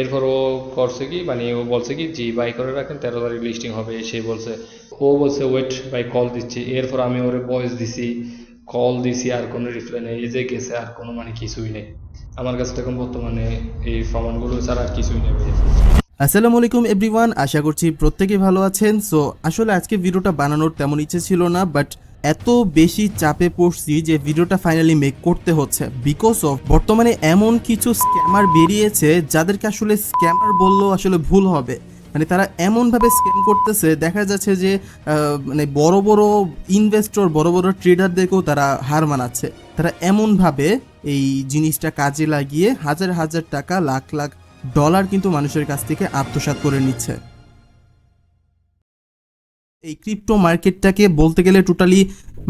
এরপর ও করছে কি মানে ও বলছে কি, জি বাই করে রাখেন, তেরো তারিখ লিস্টিং হবে সে বলছে। ও বলছে ওয়েট বাই কল দিচ্ছি এরপর আমি ওরে ভয়েস দিছি কল দিছি, আর কোনো রিপ্লাই নেই। এই যে গেছে, আর কোনো মানে কিছুই নেই। আমার কাছে এখন বর্তমানে এই প্রমাণগুলো ছাড়া আর কিছুই নেই আসসালামু আলাইকুম এভরিওয়ান আশা করছি প্রত্যেকেই ভালো আছেন। সো আসলে আজকে ভিডিওটা বানানোর তেমন ইচ্ছে ছিল না বাট এত বেশি চাপে পড়ছি যে ভিডিওটা ফাইনালি মেক করতে হচ্ছে। বিকজ অফ বর্তমানে এমন কিছু স্ক্যামার বেরিয়েছে যাদেরকে আসলে স্ক্যামার বললেও আসলে ভুল হবে। মানে তারা এমনভাবে স্ক্যাম করতেছে, দেখা যাচ্ছে যে মানে বড় বড় ইনভেস্টর বড় বড় ট্রেডারদেরকেও তারা হার মানাচ্ছে। তারা এমনভাবে এই জিনিসটা কাজে লাগিয়ে হাজার হাজার টাকা, লাখ লাখ ডলার কিন্তু মানুষের কাছ থেকে আত্মসাৎ করে নিচ্ছে। এই ক্রিপ্টো মার্কেটটাকে বলতে গেলে টোটালি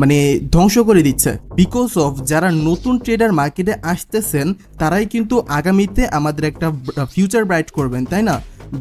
মানে ধ্বংস করে দিচ্ছে। বিকজ অফ যারা নতুন ট্রেডার মার্কেটে আসতেছেন, তারাই কিন্তু আগামীতে আমাদের একটা ফিউচার ব্রাইট করবেন, তাই না?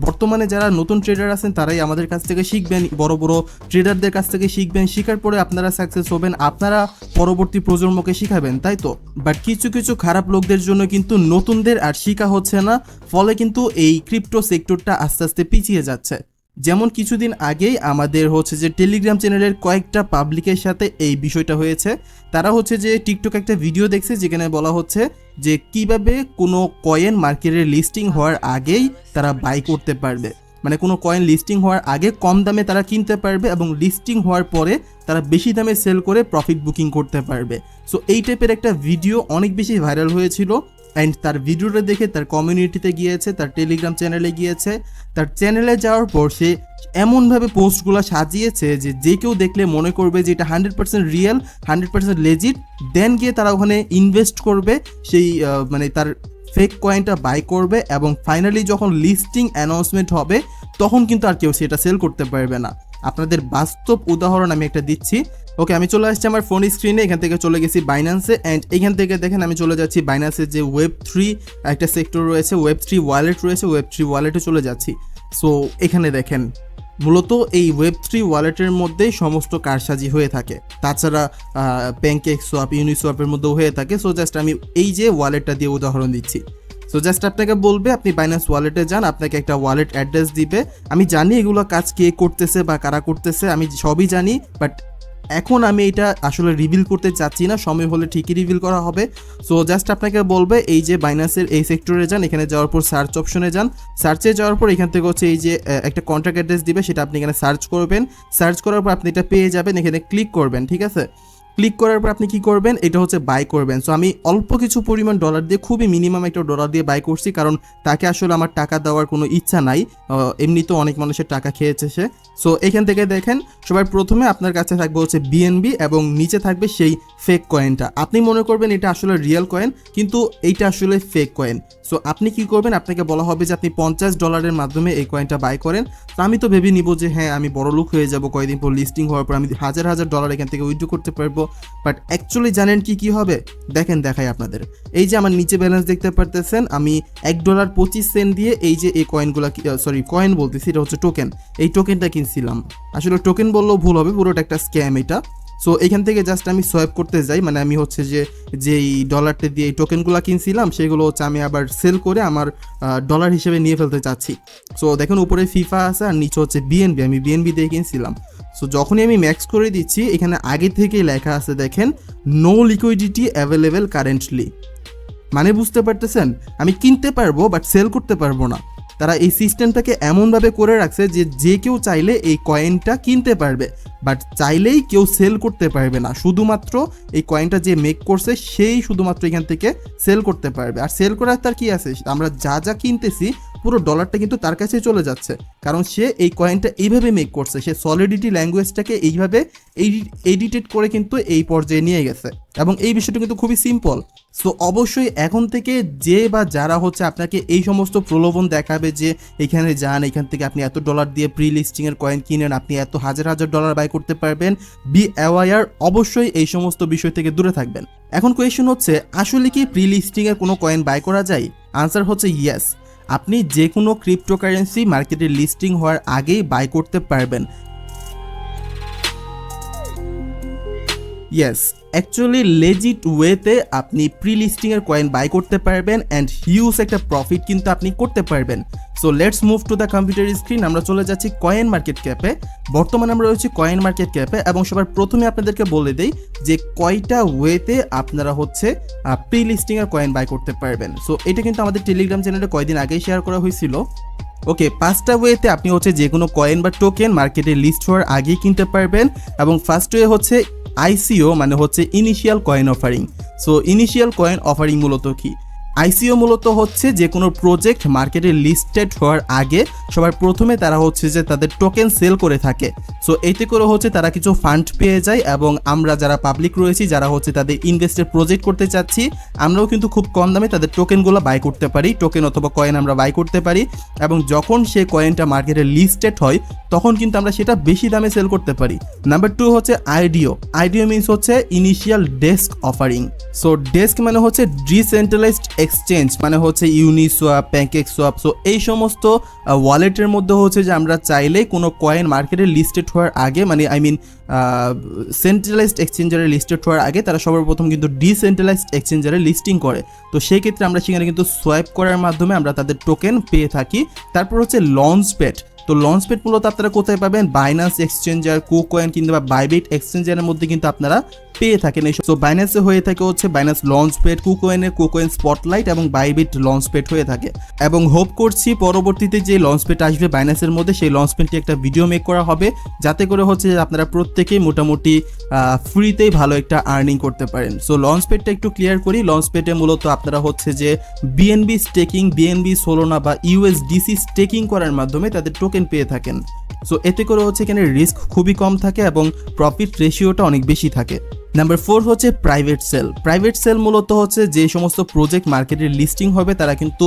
বর্তমানে যারা নতুন ট্রেডার আছেন, তারাই আমাদের কাছ থেকে শিখবেন, বড় বড় ট্রেডারদের কাছ থেকে শিখবেন, শেখার পরে আপনারা সাকসেস হবেন, আপনারা পরবর্তী প্রজন্মকে শিখাবেন, তাই তো? বাট কিছু কিছু খারাপ লোকদের জন্য কিন্তু নতুনদের আর শিখা হচ্ছে না, ফলে কিন্তু এই ক্রিপ্টো সেক্টরটা আস্তে আস্তে পিছিয়ে যাচ্ছে। যেমন কিছুদিন আগেই আমাদের হচ্ছে যে টেলিগ্রাম চ্যানেলের কয়েকটা পাবলিকের সাথে এই বিষয়টা হয়েছে। তারা হচ্ছে যে টিকটক একটা ভিডিও দেখছে যেখানে বলা হচ্ছে যে কীভাবে কোনো কয়েন মার্কেটে লিস্টিং হওয়ার আগেই তারা বাই করতে পারবে। মানে কোনো কয়েন লিস্টিং হওয়ার আগে কম দামে তারা কিনতে পারবে এবং লিস্টিং হওয়ার পরে তারা বেশি দামে সেল করে প্রফিট বুকিং করতে পারবে। সো এই টাইপের একটা ভিডিও অনেক বেশি ভাইরাল হয়েছিল। অ্যান্ড তার ভিডিওটা দেখে তার কমিউনিটিতে গিয়েছে, তার টেলিগ্রাম চ্যানেলে গিয়েছে। তার চ্যানেলে যাওয়ার পর সে এমনভাবে পোস্টগুলো সাজিয়েছে যে যে কেউ দেখলে মনে করবে যে এটা hundred percent real hundred percent legit then গিয়ে তারা ওখানে ইনভেস্ট করবে, সেই মানে তার ফেক কয়েনটা বাই করবে এবং ফাইনালি যখন লিস্টিং অ্যানাউন্সমেন্ট হবে, তখন কিন্তু আর কেউ সেটা সেল করতে পারবে না। আপনাদের বাস্তব উদাহরণ আমি একটা দিচ্ছি। ওকে আমি চলে আসছি আমার ফোন স্ক্রিনে এখান থেকে চলে গেছি বাইন্যান্সে অ্যান্ড এখান থেকে দেখেন আমি চলে যাচ্ছি বাইন্যান্সের যে ওয়েব থ্রি একটা সেক্টর রয়েছে ওয়েব থ্রি ওয়ালেট রয়েছে ওয়েব থ্রি ওয়ালেটে চলে যাচ্ছি। সো এখানে দেখেন, মূলত এই ওয়েব থ্রি ওয়ালেটের মধ্যেই সমস্ত কারসাজি হয়ে থাকে। তাছাড়া ব্যাংকেক সোয়াপ ইউনিসোয়াপের মধ্যেও হয়ে থাকে। সো জাস্ট আমি এই যে ওয়ালেটটা দিয়ে উদাহরণ দিচ্ছি। সো জাস্ট আপনাকে বলবে, আপনি বাইন্যান্স ওয়ালেটে যান, আপনাকে একটা ওয়ালেট অ্যাড্রেস দিবে। আমি জানি এগুলো কাজ কে করতেছে বা কারা করতেছে, আমি সবই জানি বাট এখন আমি এটা আসলে রিভিল করতে চাচ্ছি না, সময় হলে ঠিকই রিভিল করা হবে। সো জাস্ট আপনাকে বলবে, এই যে বাইনাসের এই সেক্টরে যান, এখানে যাওয়ার পর সার্চ অপশনে যান। সার্চে যাওয়ার পর এখান থেকে হচ্ছে এই যে একটা কন্ট্যাক্ট অ্যাড্রেস দিবে, সেটা আপনি এখানে সার্চ করবেন। সার্চ করার পর আপনি এটা পেয়ে যাবেন, এখানে ক্লিক করবেন, ঠিক আছে? ক্লিক করার পর আপনি কি করবেন? এটা হচ্ছে বাই করবেন। সো আমি অল্প কিছু পরিমাণ ডলার দিয়ে খুবই মিনিমাম একটা ডলার দিয়ে বাই করছি কারণ তাকে আসলে আমার টাকা দেওয়ার কোনো ইচ্ছা নাই। আহ, এমনিতেও অনেক মানুষের টাকা খেয়েছে সে। সো এখান থেকে দেখেন সবার প্রথমে আপনার কাছে থাকবে হচ্ছে বিএনবি এবং নিচে থাকবে সেই ফেক কয়েনটা আপনি মনে করবেন এটা আসলে রিয়েল কয়েন কিন্তু এইটা আসলে ফেক কয়েন সো আপনি কি করবেন? আপনাকে বলা হবে যে আপনি পঞ্চাশ ডলারের মাধ্যমে এই কয়েনটা বাই করেন। তো আমি তো ভেবে নিব যে হ্যাঁ আমি বড় লোক হয়ে যাব কয়েকদিন পর লিস্টিং হওয়ার পর আমি হাজার হাজার ডলার এখান থেকে উইথড্র করতে পারব। বাট অ্যাকচুয়ালি জানেন কি কি হবে? দেখেন, দেখাই আপনাদের। এই যে আমার নিচে ব্যালেন্স দেখতে পারতেছেন, আমি এক ডলার পঁচিশ সেন্ট দিয়ে এই যে এই কয়েনগুলো সরি কয়েন বলতেছি, এটা হচ্ছে টোকেন এই টোকেনটা কিনছিলাম। আসলে টোকেন বললেও ভুল হবে, পুরোটা একটা স্ক্যাম এটা। সো এখান থেকে জাস্ট আমি সোয়াইপ করতে যাই। মানে আমি হচ্ছে যে, যেই ডলারটা দিয়ে এই টোকেনগুলো কিনছিলাম, সেগুলো হচ্ছে আমি আবার সেল করে আমার ডলার হিসেবে নিয়ে ফেলতে চাচ্ছি। সো দেখুন, উপরে ফিফা আছে আর নিচে হচ্ছে বিএনবি আমি বিএনবি দিয়ে কিনছিলাম। সো যখনই আমি ম্যাক্স করে দিচ্ছি, এখানে আগে থেকেই লেখা আছে, দেখেন নো লিকুইডিটি অ্যাভেলেবেল কারেন্টলি মানে বুঝতে পারতেছেন? আমি কিনতে পারব বাট সেল করতে পারব না। তারা এই সিস্টেমটাকে এমনভাবে করে রাখছে যে যে কেউ চাইলে এই কয়েনটা কিনতে পারবে বাট চাইলেই কেউ সেল করতে পারবে না। শুধুমাত্র এই কয়েনটা যে মেক করছে, সেই শুধুমাত্র এখান থেকে সেল করতে পারবে। আর সেল করার তার কি আছে? আমরা যা যা কিনতেছি, পুরো ডলারটা কিন্তু তার কাছে চলে যাচ্ছে। কারণ সে এই কয়েনটা এইভাবে মেক করছে, সে সলিডিটি ল্যাঙ্গুয়েজটাকে এইভাবে এডিটেড করে কিন্তু এই পর্যায়ে নিয়ে গেছে। এবং এই বিষয়টা কিন্তু খুবই সিম্পল সো অবশ্যই এখন থেকে যে বা যারা হচ্ছে আপনাকে এই সমস্ত প্রলোভন দেখাবে যে এখানে যান, এখান থেকে আপনি এত ডলার দিয়ে প্রি লিস্টিংয়ের কয়েন কিনেন, আপনি এত হাজার হাজার ডলার বাই করতে পারবেন বি অ্যাওয়ার অবশ্যই এই সমস্ত বিষয় থেকে দূরে থাকবেন। এখন কোয়েশ্চেন হচ্ছে, আসলে কি প্রি লিস্টিংয়ের কোনো কয়েন বাই করা যায়? আনসার হচ্ছে ইয়েস আপনি যে কোনো ক্রিপ্টোকারেন্সি মার্কেটে লিস্টিং হওয়ার আগেই বাই করতে পারবেন। ইয়েস অ্যাকচুয়ালি লেজিট ওয়েতে আপনি প্রি লিস্টিংয়ের কয়েন বাই করতে পারবেন অ্যান্ড হিউজ একটা প্রফিট কিন্তু আপনি করতে পারবেন। So let's move to the computer screen আমরা চলে যাচ্ছি কয়েন মার্কেট ক্যাপে বর্তমানে আমরা রয়েছি কয়েন মার্কেট ক্যাপে এবং সবার প্রথমে আপনাদেরকে বলে দেই যে কয়টা ওয়েতে আপনারা হচ্ছে প্রি লিস্টিংয়ের কয়েন বাই করতে পারবেন। সো এটা কিন্তু আমাদের টেলিগ্রাম চ্যানেলে কয়দিন আগেই শেয়ার করা হয়েছিল। ওকে পাঁচটা ওয়েতে আপনি হচ্ছে যে কোনো কয়েন বা টোকেন মার্কেটে লিস্ট হওয়ার আগেই কিনতে পারবেন এবং ফার্স্ট ওয়ে হচ্ছে আইসিও মানে হচ্ছে initial coin offering so initial coin offering মূলত কি? আইসিও মূলত হচ্ছে যে কোনো প্রজেক্ট মার্কেটে লিস্টেড হওয়ার আগে সবার প্রথমে তারা হচ্ছে যে তাদের টোকেন সেল করে থাকে। সো এতে করে হচ্ছে তারা কিছু ফান্ড পেয়ে যায় এবং আমরা যারা পাবলিক রয়েছি, যারা হচ্ছে তাদের ইনভেস্টের প্রজেক্ট করতে চাচ্ছি, আমরাও কিন্তু খুব কম দামে তাদের টোকেনগুলো বাই করতে পারি। টোকেন অথবা কয়েন আমরা বাই করতে পারি এবং যখন সে কয়েনটা মার্কেটে লিস্টেড হয়, তখন কিন্তু আমরা সেটা বেশি দামে সেল করতে পারি। নাম্বার টু হচ্ছে আইডিও। আইডিও মিনস হচ্ছে initial desk offering so desk মানে হচ্ছে ডিসেন্ট্রালাইজড এক্সচেঞ্জ মানে হচ্ছে ইউনিসোয়াপ প্যাঙ্কেক সোয়াপ সো এই সমস্ত ওয়ালেটের মধ্যে হচ্ছে যে আমরা চাইলে কোনো কয়েন মার্কেটে লিস্টেড হওয়ার আগে মানে আই মিন সেন্ট্রালাইজড এক্সচেঞ্জারে লিস্টেড হওয়ার আগে তারা সর্বপ্রথম কিন্তু ডিসেন্ট্রালাইজড এক্সচেঞ্জারে লিস্টিং করে। তো সেই ক্ষেত্রে আমরা সেখানে কিন্তু সোয়াইপ করার মাধ্যমে আমরা তাদের টোকেন পেয়ে থাকি। তারপর হচ্ছে লঞ্চ পেড তো লঞ্চ পেড মূলত আপনারা কোথায় পাবেন? বাইনান্স এক্সচেঞ্জার কো কয়েন কিংবা বাইবিট এক্সচেঞ্জারের মধ্যে কিন্তু আপনারা পেয়ে থাকেন এইসব তো বাইন্যান্সে হয়ে থাকে হচ্ছে বাইন্যান্স লঞ্চ পেড কুকোয়েনের কুকোয়েন স্পটলাইট এবং বাইবিট লঞ্চ পেড হয়ে থাকে। এবং হোপ করছি পরবর্তীতে যে লঞ্চ পেড আসবে বাইন্যান্সের মধ্যে, সেই লঞ্চ পেডটি একটা ভিডিও মেক করা হবে, যাতে করে হচ্ছে আপনারা প্রত্যেকেই মোটামুটি ফ্রিতেই ভালো একটা আর্নিং করতে পারেন। সো লঞ্চ পেডটা একটু ক্লিয়ার করি। লঞ্চ পেডে মূলত আপনারা হচ্ছে যে বিএনবি স্টেকিং বিএনবি সোলোনা বা ইউএসডিসি স্টেকিং করার মাধ্যমে তাদের টোকেন পেয়ে থাকেন। সো এতে করে হচ্ছে এখানে রিস্ক খুবই কম থাকে এবং প্রফিট রেশিওটা অনেক বেশি থাকে। নাম্বার ফোর হচ্ছে প্রাইভেট সেল প্রাইভেট সেল মূলত হচ্ছে যে সমস্ত প্রজেক্ট মার্কেটে লিস্টিং হবে, তারা কিন্তু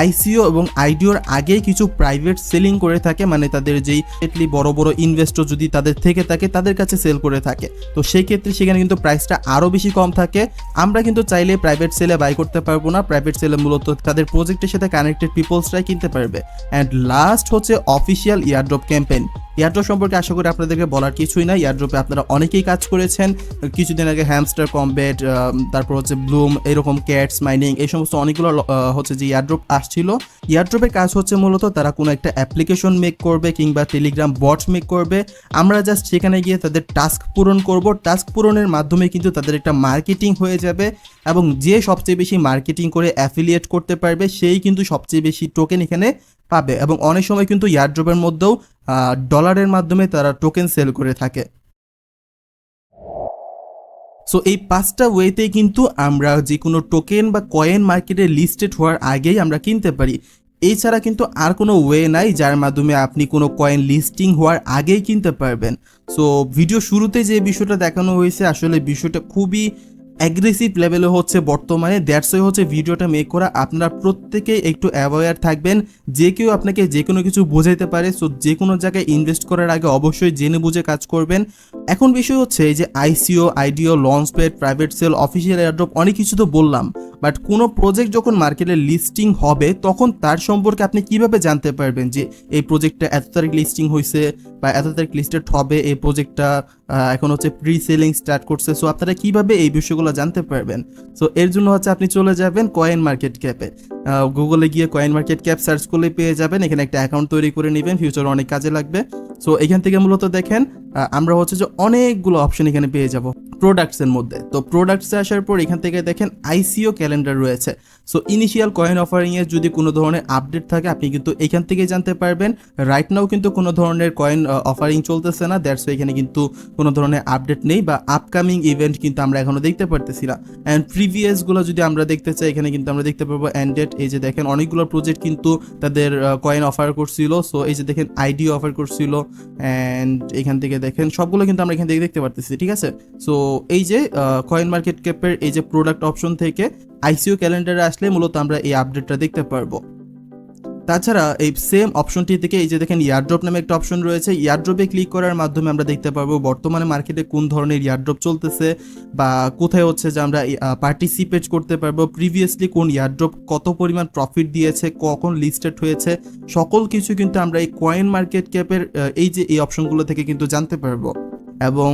আইসিও এবং আইডিওর আগেই কিছু প্রাইভেট সেলিং করে থাকে মানে তাদের যেই এটলি বড় বড় ইনভেস্টর যদি তাদের থেকে থাকে, তাদের কাছে সেল করে থাকে। তো সেই ক্ষেত্রে সেখানে কিন্তু প্রাইসটা আরও বেশি কম থাকে। আমরা কিন্তু চাইলে প্রাইভেট সেলে বাই করতে পারব না। প্রাইভেট সেলে মূলত তাদের প্রজেক্টের সাথে কানেক্টেড পিপলসরাই কিনতে পারবে। অ্যান্ড লাস্ট হচ্ছে অফিসিয়াল ইয়ারড্রপ ক্যাম্পেইন ইয়ারড্রপ সম্পর্কে আশা করি আপনাদেরকে বলার কিছুই না ইয়ারড্রপে আপনারা অনেকেই কাজ করেছেন। কিছুদিন আগে হ্যামস্টার কমবেট তারপর হচ্ছে ব্লুম এরকম ক্যাটস মাইনিং এই সমস্ত অনেকগুলো হচ্ছে যে ইয়ারড্রপ আসছিল। ইয়ারড্রপের কাজ হচ্ছে মূলত তারা কোনো একটা অ্যাপ্লিকেশন মেক করবে কিংবা টেলিগ্রাম বট মেক করবে। আমরা জাস্ট সেখানে গিয়ে তাদের টাস্ক পূরণ করব। টাস্ক পূরণের মাধ্যমে কিন্তু তাদের একটা মার্কেটিং হয়ে যাবে এবং যে সবচেয়ে বেশি মার্কেটিং করে অ্যাফিলিয়েট করতে পারবে, সেই কিন্তু সবচেয়ে বেশি টোকেন এখানে পাবে এবং অনেক সময় কিন্তু ইয়ারড্রপের মধ্যেও ডলারের মাধ্যমে তারা টোকেন সেল করে থাকে। সো এই পাঁচটা ওয়েতেই কিন্তু আমরা যে কোনো টোকেন বা কয়েন মার্কেটে লিস্টেড হওয়ার আগেই আমরা কিনতে পারি। এছাড়া কিন্তু আর কোনো ওয়ে নাই যার মাধ্যমে আপনি কোনো কয়েন লিস্টিং হওয়ার আগেই কিনতে পারবেন। সো ভিডিও শুরুতে যে বিষয়টা দেখানো হয়েছে, আসলে বিষয়টা খুবই অ্যাগ্রেসিভ লেভেলে হচ্ছে বর্তমানে দ্যাটসই হচ্ছে ভিডিওটা মেক করা। আপনারা প্রত্যেকেই একটু অ্যাওয়ার থাকবেন, যে কেউ আপনাকে যে কোনো কিছু বোঝাইতে পারে সো যে কোনো জায়গায় ইনভেস্ট করার আগে অবশ্যই জেনে বুঝে কাজ করবেন। এখন বিষয় হচ্ছে যে ICO IDO launch private sale official airdrop অনেক কিছু তো বললাম। বাট কোনো প্রজেক্ট যখন মার্কেটে লিস্টিং হবে, তখন তার সম্পর্কে আপনি কীভাবে জানতে পারবেন যে এই প্রজেক্টটা এত তারিখ লিস্টিং হয়েছে বা এত তারিখ লিস্টেড হবে, এই প্রজেক্টটা এখন হচ্ছে প্রি সেলিং স্টার্ট করছে? সো আপনারা কীভাবে এই বিষয়গুলো জানতে পারবেন? সো এর জন্য হচ্ছে আপনি চলে যাবেন কয়েন মার্কেট ক্যাপে গুগলে গিয়ে কয়েন মার্কেট ক্যাপ সার্চ করলে পেয়ে যাবেন। এখানে একটা অ্যাকাউন্ট তৈরি করে নেবেন। ফিউচার অনেক কাজে লাগবে। সো এখান থেকে মূলত দেখেন আমরা হচ্ছে যে অনেকগুলো অপশন এখানে পেয়ে যাব প্রোডাক্টসের মধ্যে। তো প্রোডাক্টসে আসার পর এখান থেকে দেখেন আইসিও ক্যালেন্ডার রয়েছে। সো ইনিশিয়াল কয়েন অফারিংয়ের যদি কোনো ধরনের আপডেট থাকে, আপনি কিন্তু এখান থেকে জানতে পারবেন। রাইট নাও কিন্তু কোনো ধরনের কয়েন অফারিং চলতেছে না। দ্যাটস এখানে কিন্তু কোনো ধরনের আপডেট নেই বা আপকামিং ইভেন্ট কিন্তু আমরা এখনও দেখতে পারতেছি না। অ্যান্ড প্রিভিয়াসগুলো যদি আমরা দেখতে চাই, এখানে কিন্তু আমরা দেখতে পারব অ্যান্ডেড এই যে দেখেন অনেকগুলো প্রজেক্ট কিন্তু তাদের কয়েন অফার করছিল। সো এই যে দেখেন আইডি অফার করছিল। অ্যান্ড এখান থেকে দেখেন, সবগুলো কিন্তু আমরা এখান থেকে দেখতে পারতেছি, ঠিক আছে? সো এই যে কয়েন মার্কেট ক্যাপের এই যে প্রোডাক্ট অপশন থেকে আইসিও ক্যালেন্ডারে আসলে মূলত আমরা এই আপডেটটা দেখতে পারব। তাছাড়া এই সেম অপশনটি থেকে এই যে দেখেন ইয়ারড্রপ নামে একটা অপশন রয়েছে ইয়ারড্রপে ক্লিক করার মাধ্যমে আমরা দেখতে পারব বর্তমানে মার্কেটে কোন ধরনের ইয়ারড্রপ চলতেছে বা কোথায় হচ্ছে যে আমরা পার্টিসিপেট করতে পারব প্রিভিয়াসলি কোন ইয়ারড্রপ কত পরিমাণ প্রফিট দিয়েছে, কখন লিস্টেড হয়েছে, সকল কিছু কিন্তু আমরা এই কয়েন মার্কেট ক্যাপের এই যে এই অপশনগুলো থেকে কিন্তু জানতে পারব। এবং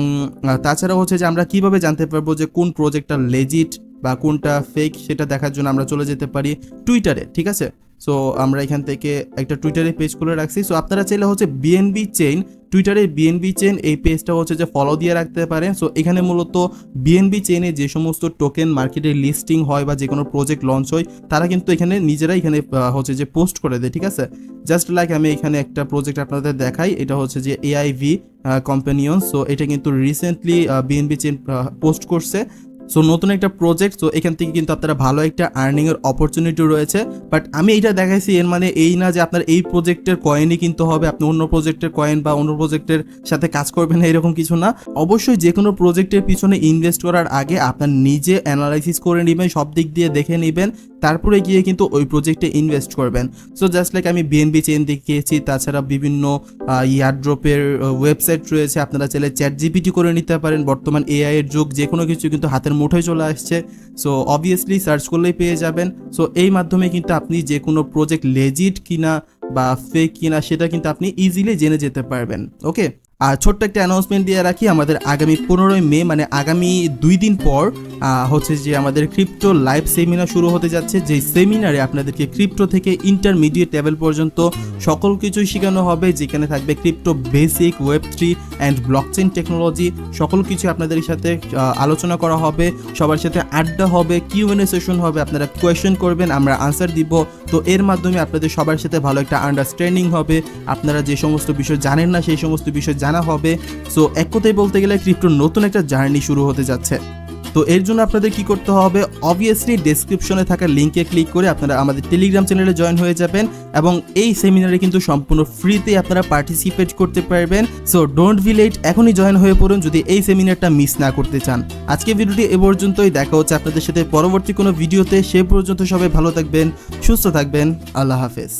তাছাড়া হচ্ছে যে আমরা কীভাবে জানতে পারব যে কোন প্রজেক্টটা লেজিট বা কোনটা ফেক সেটা দেখার জন্য আমরা চলে যেতে পারি টুইটারে ঠিক আছে? সো আমরা এখান থেকে একটা টুইটারে পেজ খুলে রাখছি। সো আপনারা চাইলে হচ্ছে বিএনবি চেইন টুইটারে বিএনবি চেইন এই পেজটা হচ্ছে যে ফলো দিয়ে রাখতে পারেন। সো এখানে মূলত বিএনবি চেইনে যে সমস্ত টোকেন মার্কেটে লিস্টিং হয় বা যে কোনো প্রজেক্ট লঞ্চ হয়, তারা কিন্তু এখানে নিজেরাই এখানে হচ্ছে যে পোস্ট করে দেয়, ঠিক আছে? জাস্ট লাইক আমি এখানে একটা প্রজেক্ট আপনাদের দেখাই, এটা হচ্ছে যে এআইভি কম্পানিয়ন সো এটা কিন্তু রিসেন্টলি বিএনবি চেইন পোস্ট করছে। সো নতুন একটা প্রজেক্ট সো এখান থেকে কিন্তু আপনারা ভালো একটা আর্নিংয়ের অপরচুনিটি রয়েছে। বাট আমি এটা দেখাইছি, এর মানে এই না যে আপনার এই প্রজেক্টের কয়েনই কিন্তু হবে, আপনি অন্য প্রজেক্টের কয়েন বা অন্য প্রজেক্টের সাথে কাজ করবেন এরকম কিছু না। অবশ্যই যে কোনো প্রজেক্টের পিছনে ইনভেস্ট করার আগে আপনার নিজে অ্যানালাইসিস করে নেবেন, সব দিক দিয়ে দেখে নেবেন তারপরে গিয়ে কিন্তু ওই প্রজেক্টে ইনভেস্ট করবেন। সো জাস্ট লাইক আমি বিএনবি চেন দেখিয়েছি, তাছাড়া বিভিন্ন ইয়ারড্রপের ওয়েবসাইট রয়েছে, আপনারা চাইলে চ্যাট জিপিটি করে নিতে পারেন। বর্তমান এআই এর যুগ যে কোনো কিছু কিন্তু হাতের মুঠোয় চলে আসছে। সো অবভিয়াসলি সার্চ করলেই পেয়ে যাবেন। সো এই মাধ্যমে কিন্তু আপনি যে কোনো প্রজেক্ট লেজিট কিনা বা ফেক কিনা, সেটা কিন্তু আপনি ইজিলি জেনে যেতে পারবেন। ওকে আর ছোট্ট একটা অ্যানাউন্সমেন্ট দিয়ে রাখি, আমাদের আগামী পনেরোই মে মানে আগামী দুই দিন পর হচ্ছে যে আমাদের ক্রিপ্টো লাইভ সেমিনার শুরু হতে যাচ্ছে যে সেমিনারে আপনাদেরকে ক্রিপ্টো থেকে ইন্টারমিডিয়েট লেভেল পর্যন্ত সকল কিছুই শেখানো হবে, যেখানে থাকবে crypto basic web three and blockchain technology সকল কিছু আপনাদের সাথে আলোচনা করা হবে, সবার সাথে আড্ডা হবে কিউএনএ সেশন হবে, আপনারা কোয়েশ্চেন করবেন, আমরা আনসার দিব, তো এর মাধ্যমে আপনাদের সবার সাথে ভালো একটা আন্ডারস্ট্যান্ডিং হবে, আপনারা যে সমস্ত বিষয় জানেন না, সেই সমস্ত বিষয় জানা হবে। সো এক কথায় বলতে গেলে ক্রিপ্টোর নতুন একটা জার্নি শুরু হতে যাচ্ছে। তো এর জন্য আপনাদের কি করতে হবে? অবভিয়াসলি ডেসক্রিপশনে থাকা লিঙ্কে ক্লিক করে আপনারা আমাদের টেলিগ্রাম চ্যানেলে জয়েন হয়ে যাবেন এবং এই সেমিনারে কিন্তু সম্পূর্ণ ফ্রিতে আপনারা পার্টিসিপেট করতে পারবেন। সো ডোন্ট বি লেট এখনই জয়েন হয়ে পড়ুন যদি এই সেমিনারটা মিস না করতে চান। আজকে ভিডিওটি এ পর্যন্তই, দেখা হচ্ছে আপনাদের সাথে পরবর্তী কোনো ভিডিওতে। সে পর্যন্ত সবাই ভালো থাকবেন, সুস্থ থাকবেন, আল্লাহ হাফেজ।